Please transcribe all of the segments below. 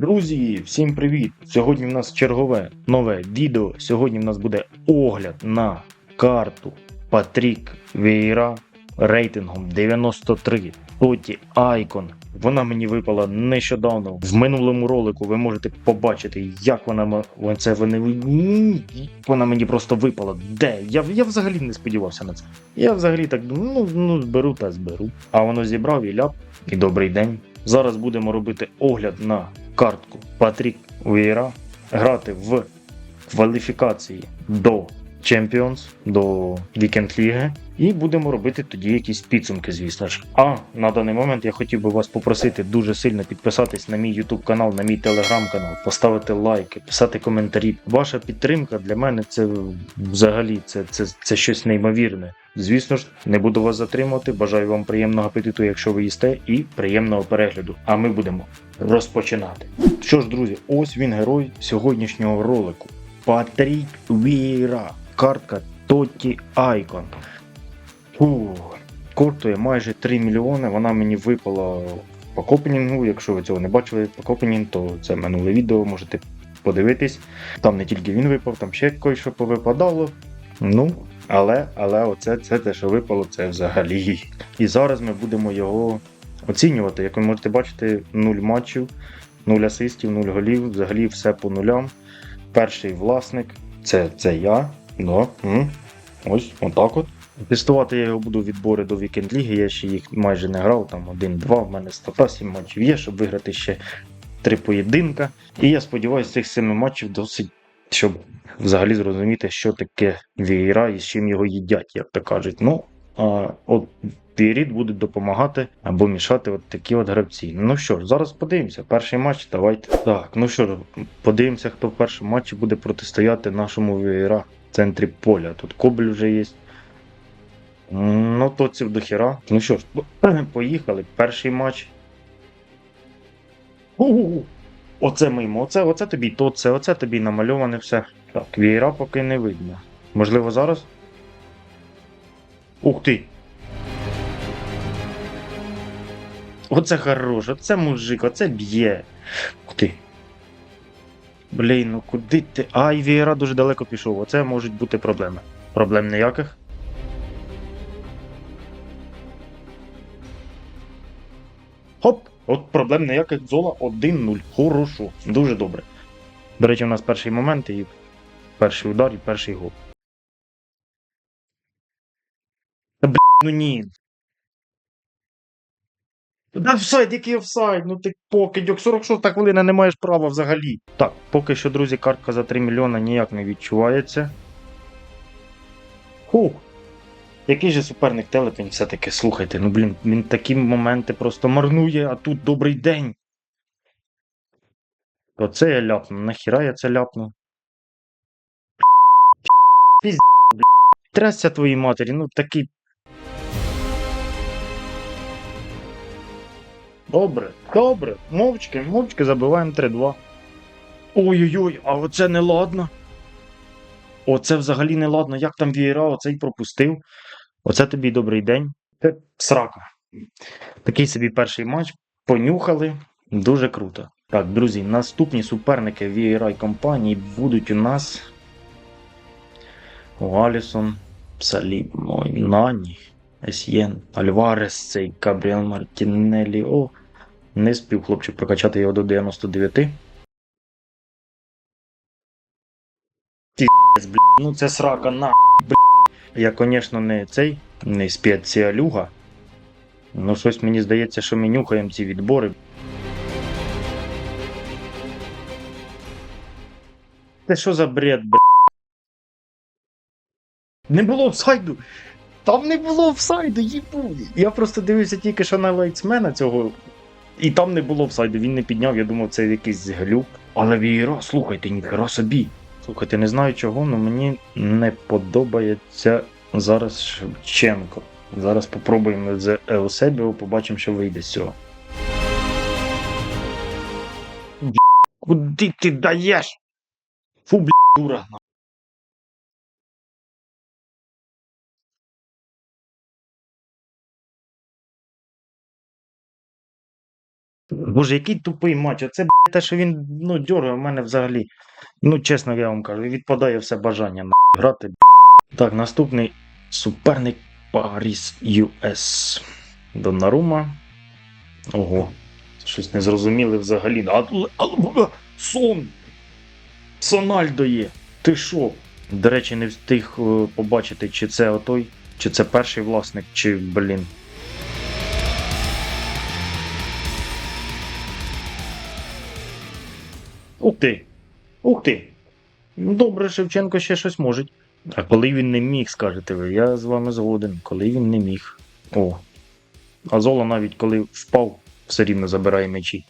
Друзі, всім привіт! Сьогодні в нас чергове нове відео. Сьогодні в нас буде огляд на карту Патрік Вейра рейтингом 93 Тоті Айкон. Вона мені випала нещодавно. В минулому ролику ви можете побачити, як вона це вони вона мені просто випала. Де? Я, я взагалі не сподівався на це. Я взагалі так ну, ну зберу та зберу. А воно зібрав і ляп. І добрий день. Зараз будемо робити огляд на картку Патрік Уєра, грати в кваліфікації до Champions, до Weekend Ліги. І будемо робити тоді якісь підсумки, звісно ж. А на даний момент я хотів би вас попросити дуже сильно підписатись на мій YouTube канал, на мій Telegram канал, поставити лайки, писати коментарі. Ваша підтримка для мене це взагалі це, це, це щось неймовірне. Звісно ж, не буду вас затримувати. Бажаю вам приємного апетиту, якщо ви їсте, і приємного перегляду. А ми будемо розпочинати. Що ж, друзі, ось він герой сьогоднішнього ролику. Патрік Віра. Картка Тоті Айкон. Фу, коштує майже 3 мільйони. Вона мені випала по копенінгу. Якщо ви цього не бачили по копенінг, то це минуле відео, можете подивитись. Там не тільки він випав, там ще кое-що повипадало. Ну, але, але оце це те, що випало, це взагалі. І зараз ми будемо його оцінювати. Як ви можете бачити, 0 матчів, 0 асистів, 0 голів, взагалі все по нулям. Перший власник це, це я. Да. м. Ось, отак от. Тестувати я його буду відбори до Вікенд Ліги. Я ще їх майже не грав, там 1-2, в мене стата 7 матчів є, щоб виграти ще три поєдинка. І я сподіваюся, цих 7 матчів досить, щоб взагалі зрозуміти, що таке вієра і з чим його їдять, як то кажуть. Ну, а от Вієріт буде допомагати або мішати от такі от гравці. Ну що ж, зараз подивимося. Перший матч, давайте. Так, ну що ж, подивимося, хто в першому матчі буде протистояти нашому вієра центрі поля. Тут Кобель вже є. Ну, тоців до хіра. Ну що ж, поїхали. Перший матч. У-у-у. Оце мимо, оце, оце тобі то, це, оце тобі намальоване все. Так, вієра поки не видно. Можливо, зараз. Ух ти! Оце хорош, оце мужик, оце б'є. Ух ти. Блін, ну куди ти. Ай, вієра дуже далеко пішов. Оце можуть бути проблеми. Проблем ніяких. Хоп! От проблем ніяких зола 1-0. Хорошо. Дуже добре. До речі, у нас перший момент і перший удар, і перший гол. Та б**, ну ні. Да офсайд, який офсайд, ну ти покидьок, 46 хвилина не маєш права взагалі. Так, поки що, друзі, картка за 3 мільйона ніяк не відчувається. Хух. Який же суперник телепень все-таки, слухайте, ну блін, він такі моменти просто марнує, а тут добрий день. Оце я ляпну, нахіра я це ляпну? Пізд, блін. Трясся твоїй матері, ну такий. Добре, добре, мовчки, мовчки забиваємо 3-2. Ой-ой-ой, а оце не ладно. Оце взагалі не ладно. Як там вієра, оцей пропустив. Оце тобі добрий день. Срака. Такий собі перший матч. Понюхали. Дуже круто. Так, друзі, наступні суперники VRI компанії будуть у нас. Алісон, Саліб, Нані, Есьєн, Альварес, цей Габріел Мартінелі. О, не спів хлопчик прокачати його до 99. Пі***ць, блядь, ну це срака на, блядь. Я, звісно, не цей, не спеціалюга. Ну, щось мені здається, що ми нюхаємо ці відбори. Це що за бред, блядь? Не було офсайду! Там не було офсайду, їбу! Я просто дивився тільки що на лайтсмена цього. І там не було офсайду, він не підняв, я думав, це якийсь глюк. Але вієра, слухайте, ніхера собі. Слухайте, не знаю чого, але мені не подобається зараз Шевченко. Зараз попробуємо з Еусебіо, побачимо, що вийде з цього. Куди ти даєш? Фу, бля, дура. Боже, який тупий матч. Оце б, те, що він ну, дьоргає, в мене взагалі. Ну, чесно, я вам кажу, відпадає все бажання на грати. б***. Так, наступний суперник Паріс US. Донарума. Ого. Щось не зрозуміли взагалі. А, а, а, сон! Сональдо є. Ти що? До речі, не встиг е, побачити, чи це отой, чи це перший власник, чи, блін. Ух ти! Ух ти! Ну, Добре, Шевченко ще щось може. А коли він не міг, скажете ви, я з вами згоден. Коли він не міг. О. А Зола навіть коли впав, все рівно забирає м'ячі.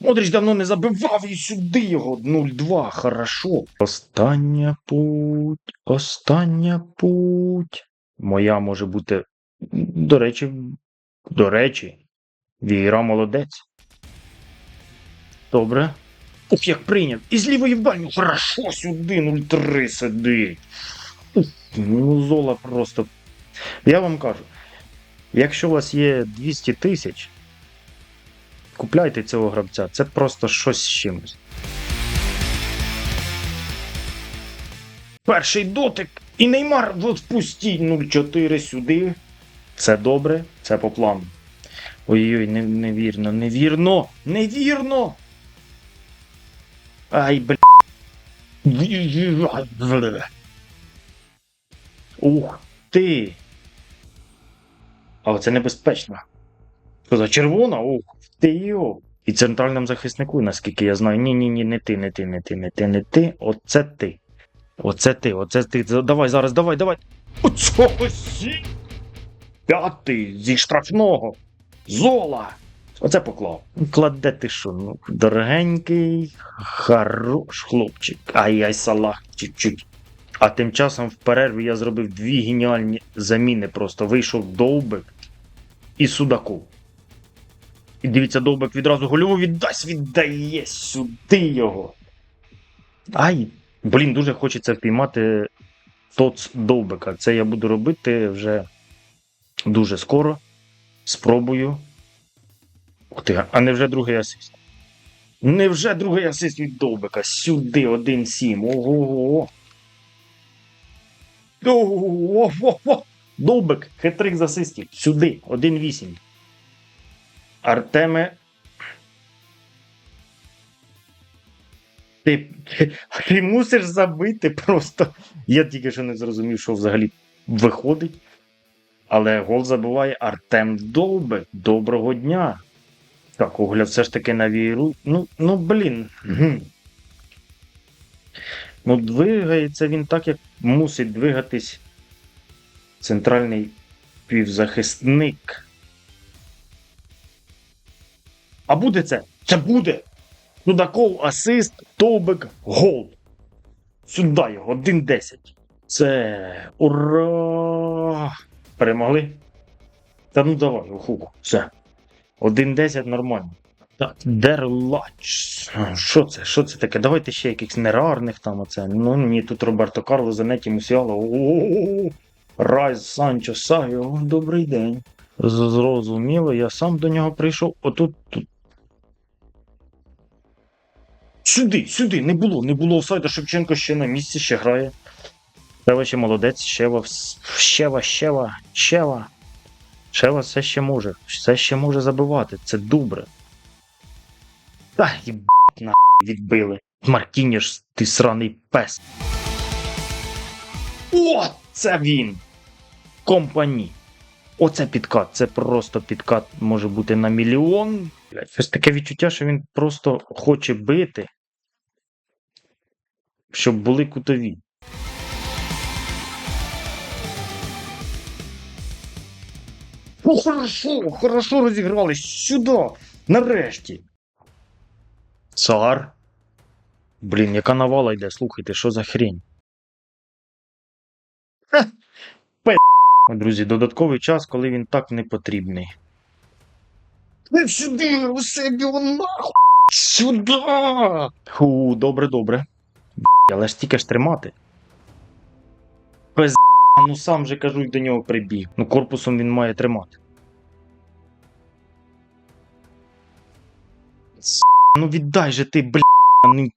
Модрич давно не забивав і сюди його 0-2, хорошо. Остання путь, остання путь. Моя може бути. До речі, до речі, Віра молодець. Добре. Ух, як прийняв. І з лівої. Хорошо, сюди 0-3 сидить. Ух, Ну, зола просто. Я вам кажу, якщо у вас є 200 тисяч, купляйте цього гравця. Це просто щось з чимось. Перший дотик. І Неймар відпустіть 0-4 сюди. Це добре, це по плану. Ой-ой, невірно, невірно, невірно. Ай, бля. Ух ти. А це небезпечно. Що за червона? Ух ти йо. І центральному захиснику, наскільки я знаю. Ні, ні, ні, не ти, не ти, не ти, не ти, не ти. Оце ти. Оце ти, оце ти. Давай зараз, давай, давай. Оцього сі. П'ятий зі штрафного. Зола. Оце поклав. Кладе ти що, ну, дорогенький, хорош хлопчик. Ай-яй салах, чуть-чуть. А тим часом в перерві я зробив дві геніальні заміни. Просто вийшов довбик і Судаков. І дивіться, довбик відразу гольову віддасть, віддає сюди його. Ай, блін, дуже хочеться впіймати тоц довбика. Це я буду робити вже дуже скоро. Спробую. Ти, а не вже другий асист? Невже другий асист від Довбика? Сюди 1-7. Ого. Ого. Довбик, хитрик з асистів. Сюди, 1-8. Артеме. Ти, ти мусиш забити просто. Я тільки що не зрозумів, що взагалі виходить. Але гол забиває Артем Довбик. Доброго дня. Так, огляд все ж таки на віру. Ну, ну блін. Ну, двигається він так, як мусить двигатись центральний півзахисник. А буде це? Це буде! Судаков, асист, Довбик, гол. Сюди його, 1-10. Це. Ура! Перемогли? Та ну давай, уху, все. 1-10 нормально. Так, Дерлач. Що це? Що це таке? Давайте ще якихось нерарних там оце. Ну ні, тут Роберто Карло, Занеті Мусіало. Райс, Санчо, Савіо. Добрий день. Зрозуміло, я сам до нього прийшов. Отут. Тут. Сюди, сюди, не було, не було офсайду. Шевченко ще на місці, ще грає. Шева ще молодець, Щева, Щева, Щева, Щева. Шева все ще може. Все ще може забивати. Це добре. Та їбать на відбили. Маркініш, ти сраний пес. О, це він! Компані. Оце підкат. Це просто підкат може бути на мільйон. Щось таке відчуття, що він просто хоче бити, щоб були кутові. Ну хорошо, хорошо розіграли. Сюди. Нарешті. Цар. Блін, яка навала йде, слухайте, що за хрень. Ха, пе- Друзі, додатковий час, коли він так не потрібний. Не сюди, у себе нахуй. Сюди. Ху, добре, добре. Але ж тільки ж тримати. Пиз... Ну сам же кажу, до нього прибіг. Ну корпусом він має тримати. Ну віддай же ти, бля,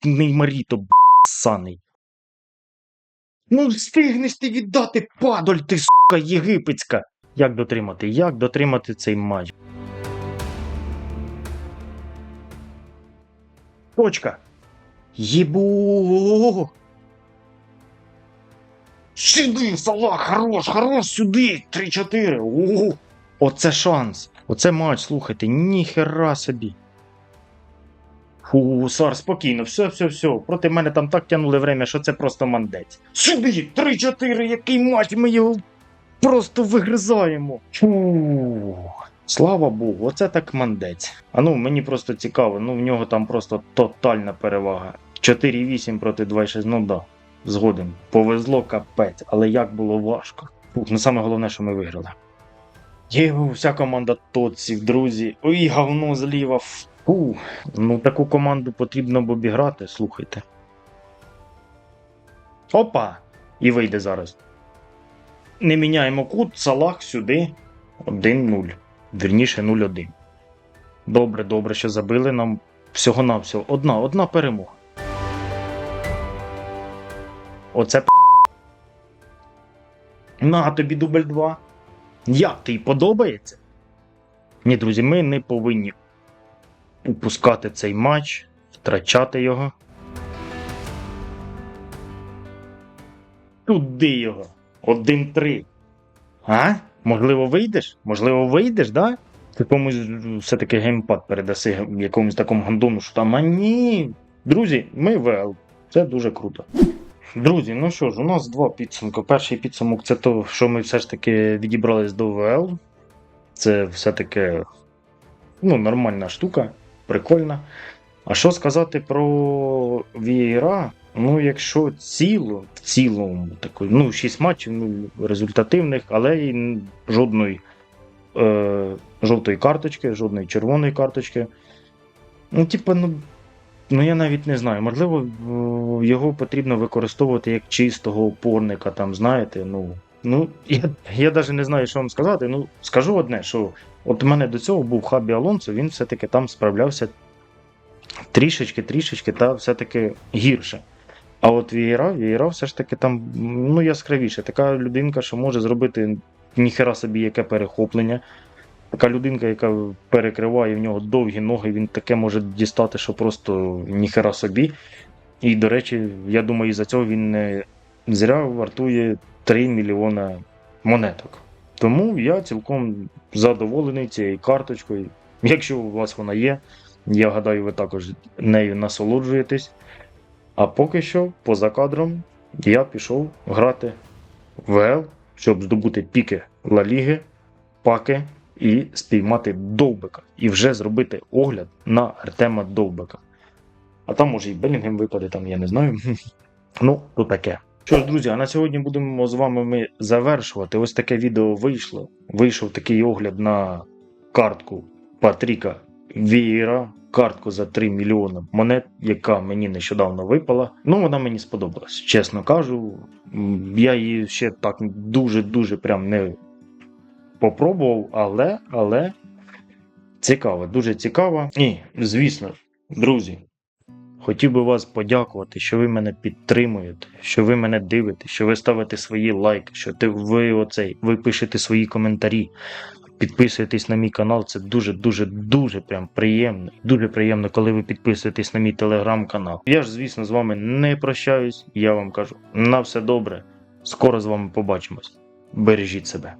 неймаріто, б**, саний. Ну встигнеш ти віддати, падоль ти, сука, єгипетська. Як дотримати? Як дотримати цей матч? Точка. Єбу. Сюди, Салах, хорош, хорош, сюди. 3-4. О, Оце шанс. Оце матч, слухайте, ніхера собі. Фу, Сар, спокійно, все, все, все. Проти мене там так тягнули время, що це просто мандець. Сюди, 3-4, який матч, ми його просто вигризаємо. Фу. Слава Богу, оце так мандець. А ну мені просто цікаво, ну в нього там просто тотальна перевага. 4-8 проти 2-6, ну да, згоден. Повезло капець, але як було важко. Фух, ну саме головне, що ми виграли. Є вся команда тоців, друзі. Ой, говно зліва. Фу. Ну таку команду потрібно б обіграти, слухайте. Опа! І вийде зараз. Не міняємо кут, Салах сюди. 1-0. Вірніше 0-1. Добре, добре, що забили нам всього-навсього. Одна, одна перемога. Оце. На тобі дубль 2. Як тобі подобається? Ні, друзі, ми не повинні упускати цей матч, втрачати його. Туди його. 1-3. А? Можливо, вийдеш? Можливо, вийдеш, да? Ти комусь все-таки геймпад передаси якомусь такому гандону, що там, а ні. Друзі, ми ВЛ. Це дуже круто. Друзі, ну що ж, у нас два підсумки. Перший підсумок це то, що ми все ж таки відібрались до ВЛ. Це все-таки ну, нормальна штука, прикольна. А що сказати про VAR? Ну, якщо ціло, в цілому, таку, ну, 6 матчів ну, результативних, але й жодної е, жовтої карточки, жодної червоної карточки. Ну, типу, ну, ну я навіть не знаю. Можливо, його потрібно використовувати як чистого опорника, там, знаєте, ну. Ну, я, я навіть не знаю, що вам сказати. Ну, скажу одне, що от у мене до цього був Хабі Алонсо, він все-таки там справлявся трішечки, трішечки, та все-таки гірше. А от Вієра, Вієра все ж таки там ну, яскравіше. Така людинка, що може зробити ніхера собі яке перехоплення. Така людинка, яка перекриває в нього довгі ноги, він таке може дістати, що просто ніхера собі. І, до речі, я думаю, із-за цього він не зря вартує 3 мільйона монеток. Тому я цілком задоволений цією карточкою. Якщо у вас вона є, я гадаю, ви також нею насолоджуєтесь. А поки що, поза кадром, я пішов грати в ВЛ, щоб здобути піки Ла Ліги, паки і спіймати Довбика. І вже зробити огляд на Артема Довбика. А там може і Белінгем випаде, там я не знаю. Ну, то таке. Що ж, друзі, а на сьогодні будемо з вами ми завершувати. Ось таке відео вийшло. Вийшов такий огляд на картку Патріка Вієра, картку за 3 мільйони монет, яка мені нещодавно випала. Ну, вона мені сподобалась, чесно кажу. Я її ще так дуже-дуже прям не попробував, але, але цікаво, дуже цікаво. І, звісно, друзі, хотів би вас подякувати, що ви мене підтримуєте, що ви мене дивитесь, що ви ставите свої лайки, що ти, ви оцей, ви пишете свої коментарі. Підписуєтесь на мій канал, це дуже, дуже, дуже прям приємно. Дуже приємно, коли ви підписуєтесь на мій телеграм-канал. Я ж, звісно, з вами не прощаюсь. Я вам кажу на все добре. Скоро з вами побачимось. Бережіть себе.